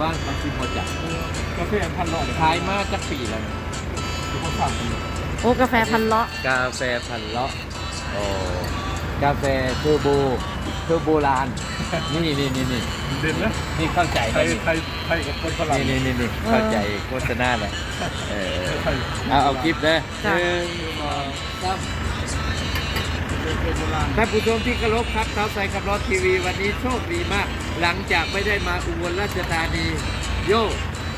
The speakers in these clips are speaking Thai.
ว่ามันคือหมดจักกาแฟพันหลอดขายมาจักปีแล้วนะคือเขาสั่งโอ้กาแฟพันเลาะกาแฟพันเลาะโอ้กาแฟเทอร์โบเทอร์โบรานนี่นี่นี่นี่เด่นนะนี่เข้าใจไทไหมยไทยไทยกับคนฝรั่งนี่นี่นี่นี่เข้าใจโฆษณาเลยเออไทยเอาเอาคลิปเลยจ้ะหนึ่งสองสามเป็นโบราณ ท่านผู้ชมที่เคารพครับเท้าใส่ขับรถทีวีวันนี้โชคดีมาก หลังจากไม่ได้มาอุบลราชธานี โย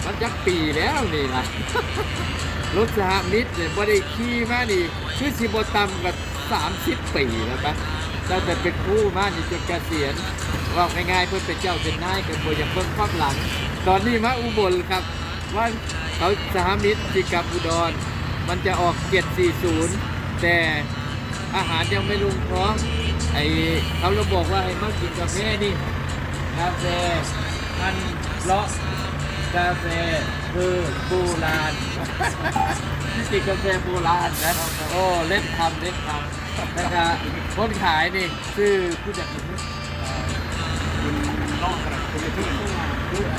มันจักปีแล้วนี่ล่ะรถสหมิตรเนี่ยบ่ได้ขี่มานี่คือสิบต่ำกับสามสิบปีแล้วปะตั้งแต่เป็นคู่มานี่จนเกษียณว่าง่ายๆเพื่อเป็นเจ้าเป็นนายกันบ่อย่างเพิ่งความหลัง ตอนนี้มาอุบลครับว่าเขาสหมิตรที่กับอุดร มันจะออก 740 แต่ อาหารยังไม่ลงท้องไอเขาเราบอกว่าให้มากินกาแฟนี่กาแฟมันเลาะกาแฟคือโบราณกินกาแฟโบราณนะโอ้เล่นคำเล่นคำนะครับคนขายนี่ชื่อผู้จัดการคุณนอกขนาดคุณไม่ถึง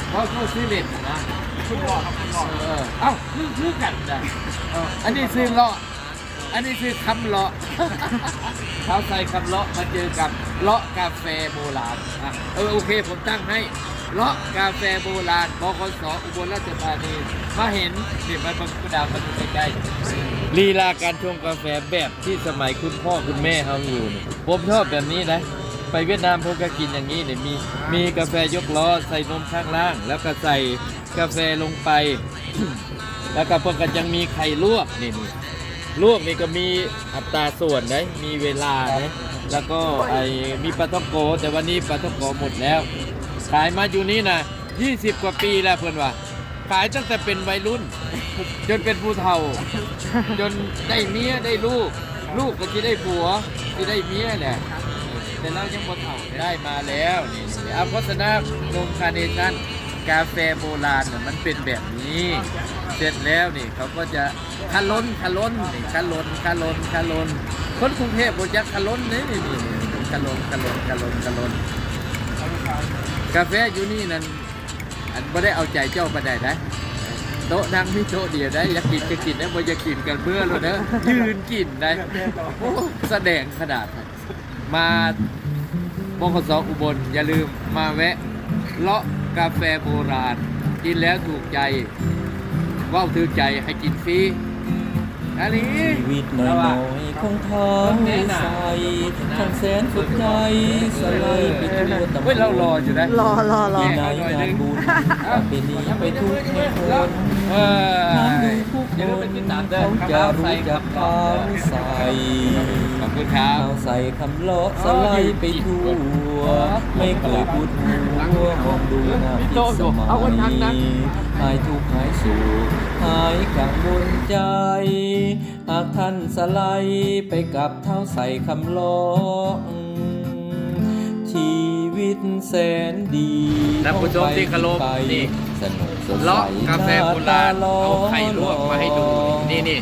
เพราะเขาซื้อเล่นนะคุณนอครับคุณนอเออเอ้าคือคือกันนะอันนี้ซื้อเลาะ อันนี้คือคำเลาะ เขาใส่คำเลาะมาเจอกับเลาะกาแฟโบราณอะเออโอเคผมตั้งให้เลาะกาแฟโบราณบกสอุบลราชธานีมาเห็นนี่มันบังกุดาวมันอยู่ใกล้ๆลีลาการชงกาแฟแบบที่สมัยคุณพ่อคุณแม่เขาอยู่นี่ผมชอบแบบนี้นะ ไปเวียดนามผมก็กินอย่างนี้เนี่ยมีมีกาแฟยกล้อใส่นมข้างล่าง แล้วก็ใส่กาแฟลงไป แล้วก็เพิ่งก็ยังมีไข่ลวกนี่นี่ ลวกนี่ก็มีอัตราส่วนนะมีเวลานะแล้วก็ไอ้มีปลาท่องโก แต่วันนี้ปลาท่องโกหมดแล้ว ขายมาอยู่นี่นะ20 กว่าปีแล้วเพื่อนว่า ขายตั้งแต่เป็นวัยรุ่น จนเป็นผู้เฒ่า จนได้เมียได้ลูก ลูกก็จะได้ผัวจะได้เมียแหละแต่เรายังบ่เฒ่าได้มาแล้วนี่เอาโฆษณานมคาร์เนชั่น กาแฟโบราณน่ะมันเป็นแบบนี้ เสร็จแล้วนี่เขาก็จะคาล้นคาล้นนี่คาล้นคาล้นคาล้นคนกรุงเทพบ่จักคาล้นนี่นี่นี่นี่คาล้นคาล้นคาล้นคาล้นกาแฟอยู่นี่นั่นอันบ่ได้เอาใจเจ้าปานใดนะโต๊ะนั่งมีโต๊ะเดียวได้อยากกินก็กินได้บ่อยากกินกันเบื่อแล้วเด้อยืนกินได้โอ้แสดงขนาดมาบขสอุบลอย่าลืมมาแวะเลาะ กาแฟโบราณ กินแล้วถูกใจว่าวถือใจให้กินฟรีอันนี้ ชีวิตน้อยๆของทางใสทั้งแสนสุดใจสลายไปทั่วตำบเฮ้ยเรารอลอยู่นะ รอรอรอที่ไหนงานบุญเป็นนี้ไปทุกแห่งคนเอถามอดูผู้คเดี๋ยวเรานไปติดตามเด้อเขาจะรู้จักข้าวใสขอบ คุณครับข้าวใส่คำเลาะสไลด์ไปทั่วไม่เคยพูดหัวมองดูงามพิสมัยหายทุกข์หายสุขหายกังวลใจ หากท่านสไลด์ไปกับเท้าใส่คำล้อชีวิตแสนดีท่านผู้ชมที่เคารพนี่สนุกสดใสเลาะกาแฟโบราณเอาไข่ลวกมาให้ดูนี่นี่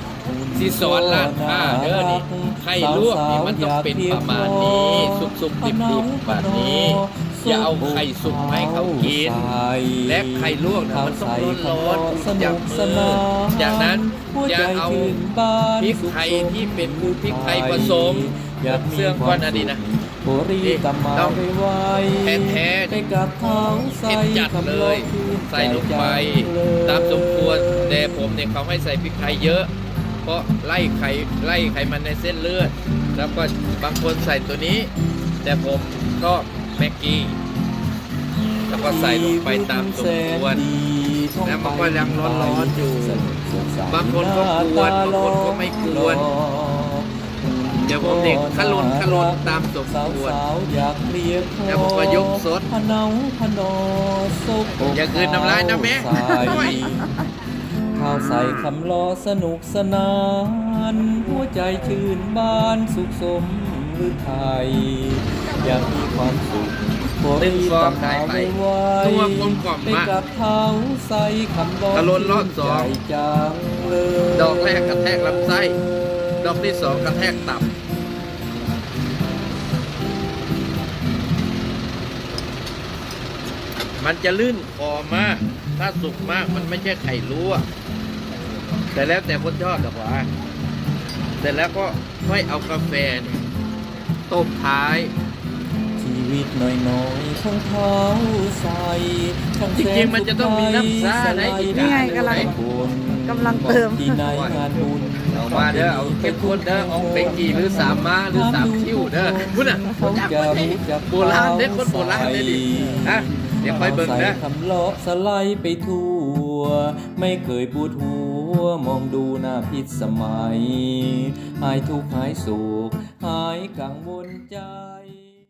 ที่สอนร้านค้าเด้อนี่ไข่ลวกนี่มันต้องเป็นประมาณนี้สุกๆดิบๆแบบนี้อย่าเอาไข่สุกให้เขากิน และไข่ลวกนะมันต้องร้อนๆจากมือจากนั้นอย่าเอาพริกไทยที่เป็นพริกไทยผสมอยามีเสื่องก้อนอันนี้นะโบรีกำมาต้องแท้ๆไปกับเท้าใส่เผ็ดจัดเลย ใส่ลงไปตามสมควรแต่ผมเนี่ยเขาให้ใส่พริกไทยเยอะ เพราะไล่ไขไล่ไขมันในเส้นเลือด แล้วก็บางคนใส่ตัวนี้ แต่ผมก็แม็กกี้แล้วก็ใส่ลงไปตามสมควรแล้วมันก็ยังร้อนๆอยู่ บางคนก็กวนบางคนก็ไม่กวนเดี๋ยวผมเด็กขลุนขลุนตามสมควรสาวๆอยากเรียกแล้วผมก็ยกสดพะเนาพะนอซบอย่าคืนน้ำลายนะแม่ใส่โอ้ย ข้าวใส่คำล้อสนุกสนาน หัวใจชื่นบานสุขสมหรือไทย อยากมีความสุขโบหนึ่งรีฟองตำได้หาไปไว้ไว้ตัวกลมกล่อมไปมากกับเท้าใส่คำล้อกระโลนรอบสองใจจังเลยดอกแรกกระแทกลำไส้ ดอกที่สองกระแทกตับ มมันจะลื่นคอมาก ถ้าสุกมากมันไม่ใช่ไข่ลวกแต่แล้วแต่คนชอบหรอกว่าเสร็จแล้วก็ค่อยเอากาแฟเนี่ยต้มท้าย ชีวิตน้อยๆของเขาใส่ช่างจริงๆมันจะต้องมีน้ำซ่านะอีกนี่ไงกำลัง กำลังเติมที่ในงานบุญเอามาเด้อเอาเข้มข้นเด้อเอาเป็นกี่หรือสามม้าหรือสามคิ้วเด้อพุ่นน่ะเขาจักจะมาดิรู้จักโบราณเด้คนโบราณเด้ดิฮะ เดี๋ยวค่อยเบิ่งใส่คำเลาะสไลด์ไปทั่ว ไม่เคยปวดหัว มองดูหน้าพิษสมัย หายทุกข์หายสุขหายกังวลใจ